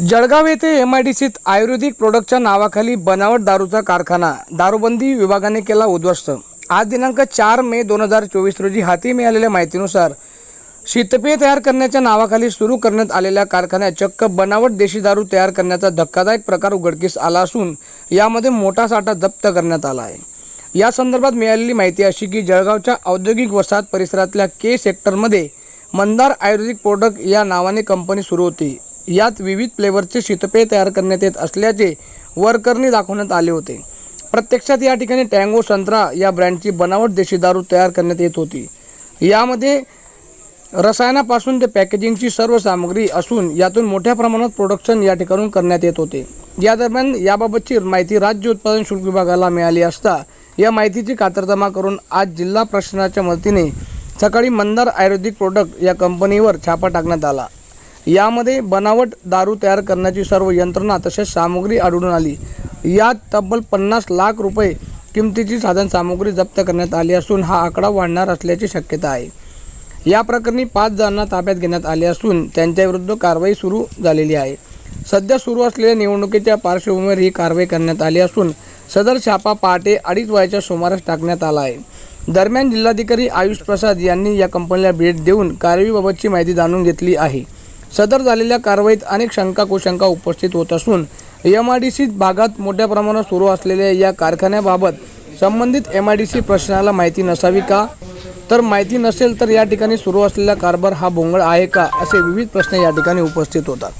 जळगाव येथे M I D सीत आयुर्वेदिक प्रोडक्टच्या नावाखाली बनावट दारूचा कारखाना दारूबंदी विभागाने केला उद्ध्वस्त. आज दिनांक चार मे दोन हजार चोवीस रोजी हाती मिळालेल्या माहितीनुसार शीतपेय तयार करण्याच्या नावाखाली सुरू करण्यात आलेल्या कारखान्यात चक्क बनावट देशी दारू तयार करण्याचा धक्कादायक प्रकार उघडकीस आला असून यामध्ये मोठा साठा जप्त करण्यात आला आहे. या संदर्भात मिळालेली माहिती अशी की जळगावच्या औद्योगिक वसाहत परिसरातल्या के सेक्टरमध्ये मंदार आयुर्वेदिक प्रोडक्ट या नावाने कंपनी सुरू होती. यात विविध फ्लेवरचे शीतपेय तयार करण्यात येत असल्याचे वर्करनी दाखवण्यात आले होते. प्रत्यक्षात या ठिकाणी टँगो संत्रा या ब्रँडची बनावट देशी दारू तयार करण्यात येत होती. यामध्ये रसायनापासून ते पॅकेजिंगची सर्व सामग्री असून यातून मोठ्या प्रमाणात प्रोडक्शन या ठिकाणून करण्यात येत होते. या दरम्यान याबाबतची माहिती राज्य उत्पादन शुल्क विभागाला मिळाली असता या माहितीची खातरजमा करून आज जिल्हा प्रशासनाच्या मदतीने सकाळी मंदार आयुर्वेदिक प्रोडक्ट या कंपनीवर छापा टाकण्यात आला. यामध्ये बनावट दारू तयार करण्याची सर्व यंत्रणा तसेच सामग्री आढळून आली. यात तब्बल पन्नास लाख रुपये किमतीची साधन सामग्री जप्त करण्यात आली असून हा आकडा वाढणार असल्याची शक्यता आहे. या प्रकरणी पाच जणांना ताब्यात घेण्यात आले असून त्यांच्याविरुद्ध कारवाई सुरू झालेली आहे. सध्या सुरू असलेल्या निवडणुकीच्या पार्श्वभूमीवर ही कारवाई करण्यात आली असून सदर छापा पहाटे अडीच वयाच्या सुमारास टाकण्यात आला आहे. दरम्यान जिल्हाधिकारी आयुष प्रसाद यांनी या कंपनीला भेट देऊन कारवाईबाबतची माहिती जाणून घेतली आहे. सदर झालेल्या कारवाईत अनेक शंका कुशंका उपस्थित होत असून एम आय डी सी भागात मोठ्या प्रमाणात सुरू असलेल्या या कारखान्याबाबत संबंधित एम आय डी सी प्रशासनाला माहिती नसावी का? तर माहिती नसेल तर या ठिकाणी सुरू असलेला कारभार हा भोंगळ आहे का? असे विविध प्रश्न या ठिकाणी उपस्थित होतात.